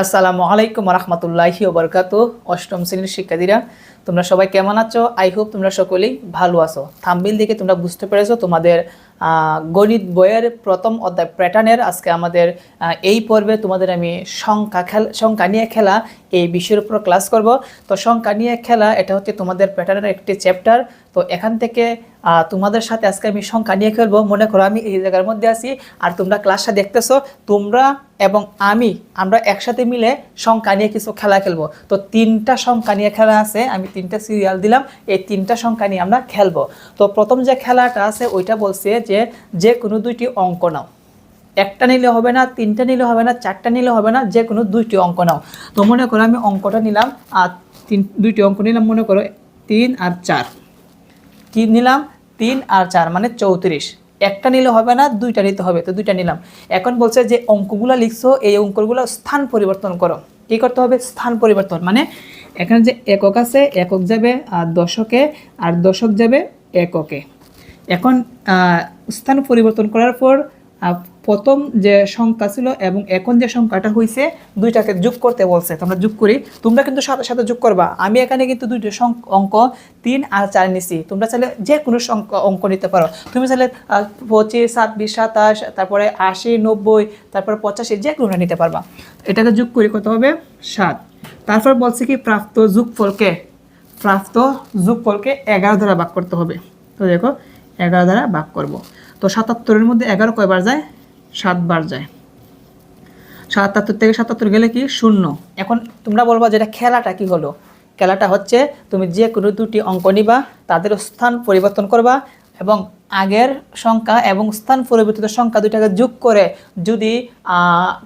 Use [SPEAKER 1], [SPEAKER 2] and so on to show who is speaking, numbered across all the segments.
[SPEAKER 1] আসসালামু আলাইকুম রহমতুল্লাহি ওবরকাত অষ্টম শ্রেণির শিক্ষার্থীরা, তোমরা সবাই কেমন আছো? আই হোপ তোমরা সকলেই ভালো আছো। থাম্বিল দেখে তোমরা বুঝতে পেরেছ তোমাদের গণিত বইয়ের প্রথম অধ্যায় প্যাটার্নের আজকে আমাদের এই পর্বে তোমাদের আমি সংখ্যা খেলা, সংখ্যা নিয়ে খেলা এই বিষয়ের উপর ক্লাস করব। তো সংখ্যা নিয়ে খেলা, এটা হচ্ছে তোমাদের প্যাটার্নের একটি চ্যাপ্টার তো এখান থেকে তোমাদের সাথে আজকে আমি সংখ্যা নিয়ে খেলব। মনে করো আমি এই জায়গার মধ্যে আছি আর তোমরা ক্লাসটা দেখতেছো। তোমরা এবং আমি, আমরা একসাথে মিলে সংখ্যা নিয়ে কিছু খেলা খেলব। তো তিনটা সংখ্যা নিয়ে খেলা আছে, আমি তিনটা সিরিয়াল দিলাম, এই তিনটা সংখ্যা নিয়ে আমরা খেলব। তো প্রথম যে খেলাটা আছে, ওইটা বলছে যে যে কোনো দুইটি অঙ্ক নাও। একটা নিলে হবে না, তিনটা নিলে হবে না, চারটা নিলে হবে না যে কোনো দুইটি অঙ্ক নাও। তো মনে করো আমি অঙ্কটা নিলাম, আর তিন দুইটি অঙ্ক নিলাম, মনে করো তিন আর চার। কি নিলাম? তিন আর চার মানে চৌত্রিশ। একটা নিলে হবে না, দুইটা নিতে হবে, তো দুইটা নিলাম। এখন বলছে যে অঙ্কগুলো লিখছো, এই অঙ্কগুলো স্থান পরিবর্তন করো। কী করতে হবে? স্থান পরিবর্তন মানে এখানে যে একক আছে, একক যাবে আর দশকে, আর দশক যাবে এককে। এখন স্থান পরিবর্তন করার পর প্রথম যে সংখ্যা ছিল এবং এখন যে সংখ্যাটা হয়েছে দুইটাকে যোগ করতে বলছে। তোমরা যোগ করি। তোমরা কিন্তু সাথে সাথে যোগ করবা। আমি এখানে কিন্তু দুইটা অঙ্ক তিন আর চার নিছি। তোমরা চাইলে যে কোনো সংখ্যা অঙ্ক নিতে পারো। তুমি চাইলে পঁচিশ, ছাব্বিশ, সাতাশ, তারপরে আশি, নব্বই, তারপরে পঁচাশি যে কোনো নিতে পারবা। এটাকে যোগ করি কত হবে? সাত। তারপর বলছে কি, প্রাপ্ত যোগফলকে প্রাপ্ত যোগফলকে এগারো দ্বারা ভাগ করতে হবে। তো দেখো, এগারো দ্বারা ভাগ করব। তো সাতাত্তরের মধ্যে এগারো কয়বার যায়? সাতবার যায়। সাতাত্তর থেকে সাতাত্তর গেলে কি? শূন্য। এখন তোমরা বলবা যেটা খেলাটা কি হলো? খেলাটা হচ্ছে তুমি যে কোনো দুটি অঙ্ক নিবা, তাদের স্থান পরিবর্তন করবা এবং আগের সংখ্যা এবং স্থান পরিবর্তিত সংখ্যা দুইটাকে যোগ করে যদি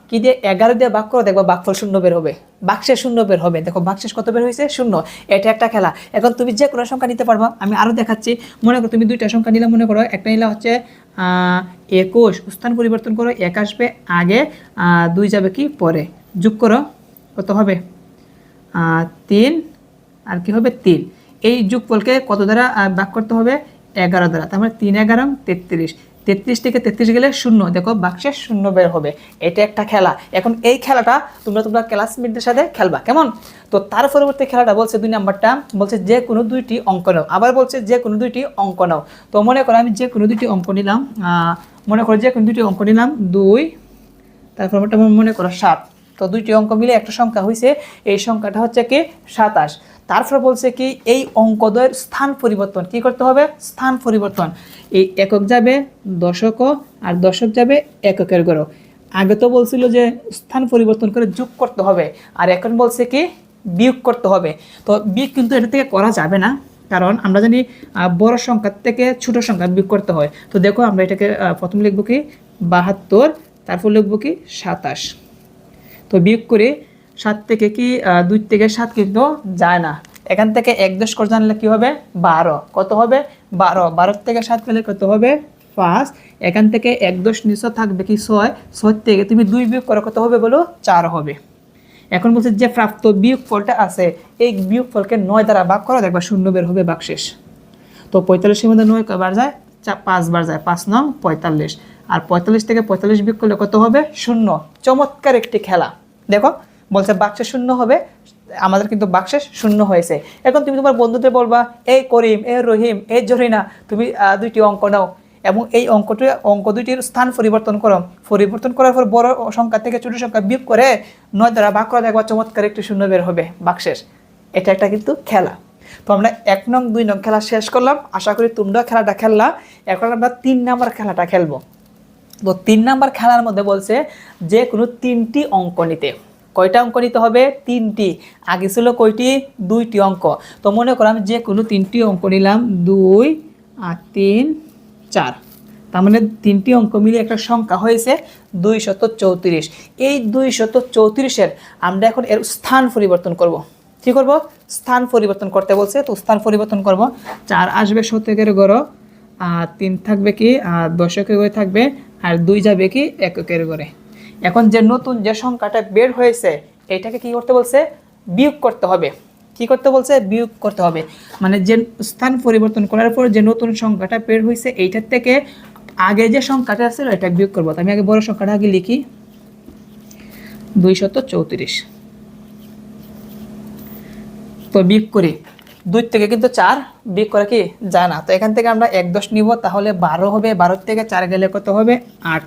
[SPEAKER 1] কি দিয়ে এগারো দিয়ে ভাগ করো, দেখবা ভাগফল শূন্য বের হবে। বাক্সের শূন্য বের হবে। দেখো বাক্সের কত বের হয়েছে? শূন্য। এটা একটা খেলা। এখন তুমি যে কোনো সংখ্যা নিতে পারবা। আমি আরও দেখাচ্ছি। মনে করো তুমি দুইটা সংখ্যা নিলে, মনে করো একটা নিলে হচ্ছে একুশ। স্থান পরিবর্তন করো, এক আসবে, আগে দুই যাবে কি? পরে। যোগ করো, কত হবে? তিন। আর কি হবে? তিন। এই যোগফলকে কত দ্বারা ভাগ করতে হবে? এগারো দ্বারা। তার মানে তিন এগারো তেত্রিশ। তেত্রিশ থেকে তেত্রিশ গেলে শূন্য। দেখো, বাক্সে শূন্য বের হবে। এটা একটা খেলা। এখন এই খেলাটা তোমরা তোমরা ক্লাসমেটদের সাথে খেলবা। কেমন? তো তার পরবর্তী খেলাটা বলছে দুই নাম্বারটা। বলছে যে কোনো দুইটি অঙ্ক নাও। আবার বলছে যে কোনো দুইটি অঙ্ক নাও। তো মনে করো আমি যে কোনো দুইটি অঙ্ক নিলাম। মনে করো যে কোনো দুইটি অঙ্ক নিলাম। দুই, তারপর মনে করো সাত। তো দুইটি অঙ্ক মিলে একটা সংখ্যা হয়েছে এই সংখ্যাটা হচ্ছে কি সাতাশ। তারপর বলছে কি এই অঙ্কদ্বয়ের স্থান পরিবর্তন, কি করতে হবে? স্থান পরিবর্তন। এই একক যাবে দশক আর দশক যাবে এককের গড়। আগে তো বলছিল যে স্থান পরিবর্তন করে যোগ করতে হবে, আর এখন বলছে কি বিয়োগ করতে হবে। তো বিয়োগ কিন্তু এটা থেকে করা যাবে না, কারণ আমরা জানি বড় সংখ্যার থেকে ছোট সংখ্যা বিয়োগ করতে হয়। তো দেখো আমরা এটাকে প্রথম লিখব কি বাহাত্তর, তারপর লিখব কি সাতাশ। তো বিয়োগ করে সাত থেকে কি দুই থেকে সাত কিন্তু যায় না। এখান থেকে এক দশ করে জানলে কী হবে? বারো। কত হবে? বারো। বারো থেকে সাত গেলে কত হবে? পাঁচ। এখান থেকে এক দশ নিচে থাকবে কি ছয়? ছয় থেকে তুমি দুই বিয়োগ করো, কত হবে বলো? চার হবে। এখন বলছে যে প্রাপ্ত বিয়োগ ফলটা আছে, এই বিয়োগ ফলকে নয় দ্বারা ভাগ করো, দেখবা শূন্য বের হবে বাকশেষ তো পঁয়তাল্লিশের মধ্যে নয় কয়বার যায়? পাঁচবার যায়। পাঁচ নং পঁয়তাল্লিশ। আর পঁয়তাল্লিশ থেকে পঁয়তাল্লিশ বিয়োগ করলে কত হবে? শূন্য। চমৎকার একটি খেলা। দেখো, বলছে বাক্সে শূন্য হবে, আমাদের কিন্তু বাক্সে শূন্য হয়েছে। এখন তুমি তোমার বন্ধুদের বলবা এই করিম, এ রহিম এই জরিনা, তুমি দুইটি অঙ্ক নাও। এবং এই অঙ্কটি, অঙ্ক দুইটির স্থান পরিবর্তন করো। পরিবর্তন করার পর বড় সংখ্যা থেকে ছোট সংখ্যা বিয়োগ করে নয় দ্বারা ভাগ করা দেখবা চমৎকার একটি শূন্য বের হবে বাক্সের। এটা একটা কিন্তু খেলা। তো আমরা এক নং, দুই নং খেলা শেষ করলাম। আশা করি তোমরা খেলাটা খেললা। এখন আমরা তিন নাম্বার খেলাটা খেলব। তো তিন নাম্বার খেলার মধ্যে বলছে যে কোনো তিনটি অঙ্ক নিতে। কয়টা অঙ্ক নিতে হবে? তিনটি। আগে ছিল কয়টি? দুইটি অঙ্ক। তো মনে করো আমি যে কোনো তিনটি অঙ্ক নিলাম, দুই আর তিন, চার। তার মানে তিনটি অঙ্ক মিলে একটা সংখ্যা হয়েছে দুই শত চৌত্রিশ। এই দুই শত চৌত্রিশের আমরা এখন এর স্থান পরিবর্তন করব। কি করব? স্থান পরিবর্তন করতে বলছে। তো স্থান পরিবর্তন করব। চার আসবে শতকের গড়, আর তিন থাকবে কি? আর দশকের ঘরে থাকবে আর দুই যাবে কি এককের ঘরে এখন যে নতুন যে সংখ্যাটা বের হয়েছে এটাকে কি করতে বলছে? বিয়োগ করতে হবে। কি করতে বলছে? বিয়োগ করতে হবে। মানে যে স্থান পরিবর্তন করার পর যে নতুন সংখ্যাটা বের হয়েছে, এইটার থেকে আগে যে সংখ্যাটা ছিল, এটা বিয়োগ করব। আমি আগে বড় সংখ্যাটা আগে লিখি। দুইশত চৌত্রিশ। তো বিয়োগ করি। দুই থেকে কিন্তু চার বিয়োগ করে কি? যায় না। তো এখান থেকে আমরা এক দশ নিব, তাহলে বারো হবে। বারো থেকে চার গেলে কত হবে? আট।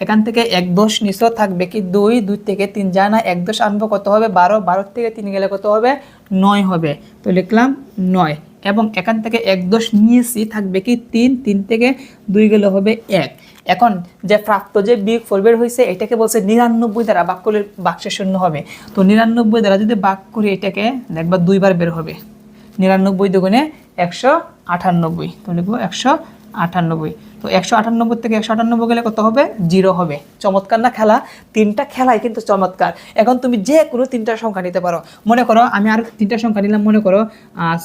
[SPEAKER 1] এখান থেকে এক দশ নিচেও থাকবে কি? দুই দুই থেকে তিন যায় না। এক দশ আনব কত হবে? বারো। বারো থেকে তিন গেলে কত হবে? নয় হবে। তো লিখলাম নয়। এবং এখান থেকে এক দশ নিয়েছি, থাকবে কি? তিন। তিন থেকে দুই গেলে হবে এক। এখন যে প্রাপ্ত যে বিয়োগ ফল বের হয়েছে এটাকে বলছে নিরানব্বই দ্বারা বাক করলে বাক্সে শূন্য হবে। তো নিরানব্বই দ্বারা যদি বাক করি, এটাকে দেখবা দুইবার বের হবে। নিরানব্বই দুগুণে একশো আটানব্বই। তো লিখব একশো আটানব্বই। তো একশো আটানব্বই থেকে একশো আটানব্বই গেলে কত হবে? জিরো হবে। চমৎকার না খেলা? তিনটা খেলাই কিন্তু চমৎকার। এখন তুমি যে কোনো তিনটা সংখ্যা নিতে পারো। মনে করো, আমি আর তিনটা সংখ্যা নিলাম, মনে করো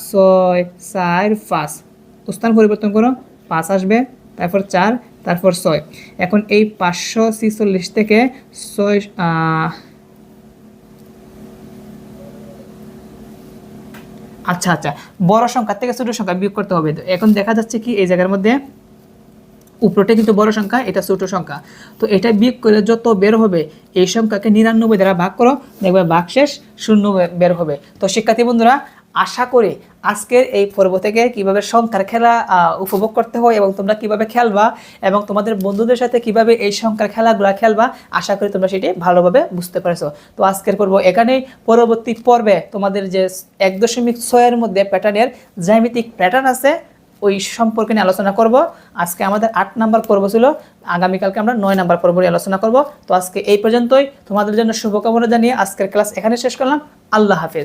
[SPEAKER 1] ছয়, চার, পাঁচ। স্থান পরিবর্তন করো, পাঁচ আসবে, তারপর চার, তারপর ছয়। এখন এই পাঁচশো ছিচল্লিশ থেকে ছয় আচ্ছা আচ্ছা। বড় সংখ্যা থেকে ছোট সংখ্যা বিয়োগ করতে হবে। এখন দেখা যাচ্ছে কি, এই জায়গার মধ্যে উপরটা কিন্তু বড় সংখ্যা, এটা ছোট সংখ্যা। তো এটা বিয়োগ করে যত বের হবে, এই সংখ্যাকে নিরানব্বই দ্বারা ভাগ করো, দেখবে ভাগ শেষ শূন্য বের হবে। তো শিক্ষার্থী বন্ধুরা, আশা করি আজকের এই পর্ব থেকে কীভাবে সংখ্যার খেলা উপভোগ করতে হয় এবং তোমরা কীভাবে খেলবা এবং তোমাদের বন্ধুদের সাথে কীভাবে এই সংখ্যার খেলাগুলো খেলবা, আশা করি তোমরা সেটি ভালোভাবে বুঝতে পারছ। তো আজকের পর্ব এখানেই। পরবর্তী পর্বে তোমাদের যে এক দশমিক ছয়ের মধ্যে প্যাটার্নের জ্যামিতিক প্যাটার্ন আছে, ওই সম্পর্কে নিয়ে আলোচনা করব। আজকে আমাদের আট নাম্বার পর্ব ছিল, আগামীকালকে আমরা নয় নাম্বার পর্ব নিয়ে আলোচনা করব। তো আজকে এই পর্যন্তই। তোমাদের জন্য শুভকামনা জানিয়ে আজকের ক্লাস এখানে শেষ করলাম। আল্লাহ হাফেজ।